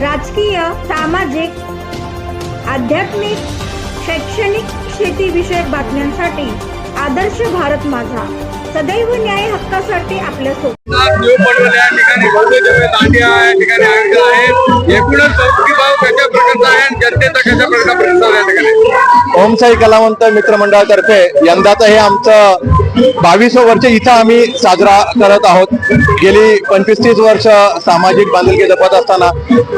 राजकीय सामाजिक आध्यात्मिक शैक्षणिक शेतीविषयक बातम्यांसाठी आदर्श भारत माझा. सदैव न्याय हक्कासाठी आपल्यासोबत न्यू या ठिकाणी दांडिया या ठिकाणी आयोजित एकूणच भाव कशा प्रकारचा आहे आणि जनतेचा कशा प्रकारचा प्रतिसाद या ठिकाणी ओमसाई कलावंत मित्रमंडळातर्फे यंदाचं हे आमचं बावीस वर्ष इथं आम्ही साजरा करत आहोत. गेली पंचवीस तीस वर्ष सामाजिक बांधिलकी जपत असताना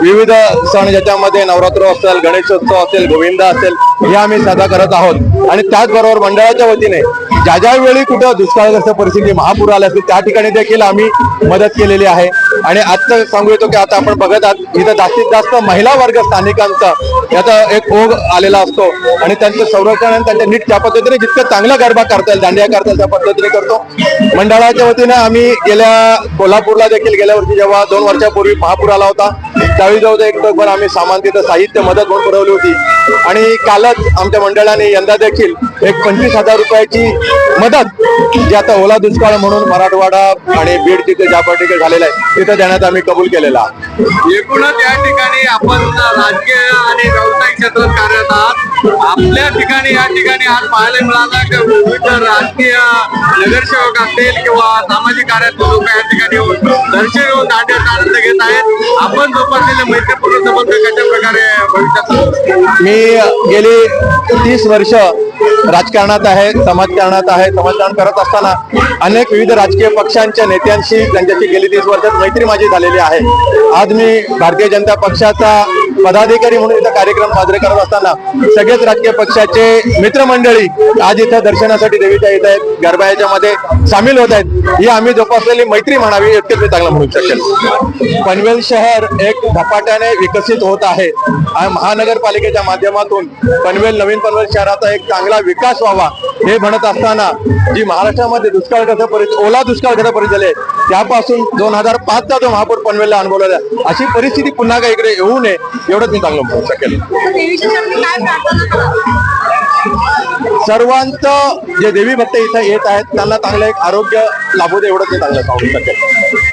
विविध सण ज्याच्यामध्ये नवरात्र असेल गणेशोत्सव असेल गोविंदा असेल हे आम्ही साजरा करत आहोत. आणि त्याचबरोबर मंडळाच्या वतीने ज्या ज्या वेळी कुठं दुष्काळग्रस्त परिस्थिती महापूर आले असतील त्या ठिकाणी देखील आम्ही मदत केलेली आहे. आणि आजचं सांगू येतो की आता आपण बघत आहात इथं जास्तीत जास्त महिला वर्ग स्थानिकांचा याचा एक ओघ आलेला असतो. आणि त्यांचं संरक्षण आणि त्यांच्या नीट त्या पद्धतीने जितकं चांगलं गरबा करता येईल दांडिया करता येईल त्या पद्धतीने करतो. मंडळाच्या वतीने आम्ही गेल्या कोल्हापूरला देखील गेल्या वर्षी जेव्हा दोन वर्षापूर्वी महापूर आला होता त्यावेळी जवळ एक टोकभर आम्ही सामान तिथं साहित्य मदत म्हणून पुरवली होती. आणि कालच आमच्या मंडळाने यंदा देखील एक पंचवीस हजार रुपयाची मदत जी आता ओला दुष्काळ म्हणून मराठवाडा आणि बीड तिथे ज्या ठिकाणी झालेला आहे तिथं देण्यात आम्ही कबूल केलेला. एकूणच या ठिकाणी आपण राजकीय आणि व्यावसायिक क्षेत्रात कार्यरत आहात. आपल्या ठिकाणी या ठिकाणी आज पाहायला मिळाला की विविध राजकीय नगरसेवक असतील किंवा सामाजिक कार्यातले लोक या ठिकाणी येऊन दर्शन येऊन दांड्याचा आनंद घेत आहेत. आपण जोपासलेले मैत्रीपूर्ण संबंध कशा प्रकारे भविष्यात मी गेली तीस वर्ष राजकारणात आहे समाजकारणात आहे. समाजकारण करत असताना अनेक विविध राजकीय पक्षांच्या नेत्यांशी त्यांच्याशी गेली तीस वर्षात मैत्री माझी झालेली आहे. आज मी भारतीय जनता पक्षाचा पदाधिकारी म्हणून इथं कार्यक्रम साजरे करत असताना सगळेच राजकीय पक्षाचे मित्रमंडळी आज इथं दर्शनासाठी देवीच्या येत आहेत. गरबा याच्यामध्ये सामील होत आहेत. ही आम्ही जोपासलेली मैत्री म्हणावी इतकेच मी चांगलं म्हणू शकेल. पनवेल शहर एक झपाट्याने विकसित होत आहे. महानगरपालिकेच्या माध्यमातून पनवेल नवीन पनवेल शहराचा एक चांगला विकास व्हावा हे म्हणत असताना जी महाराष्ट्रामध्ये दुष्काळग्रस्त परिस्थिती ओला दुष्काळग्रस्त परिस्थिती झाली आहे, त्यापासून दोन हजार पाचचा जो महापूर पनवेलला अनुभवला अशी परिस्थिती पुन्हा काही इकडे येऊ नये एवढंच मी चांगलं म्हणू शकेल. सर्वांचं जे देवी भक्त इथं येत आहेत त्यांना चांगलं एक आरोग्य लाभू दे एवढंच मी चांगलं सांगू शकेल.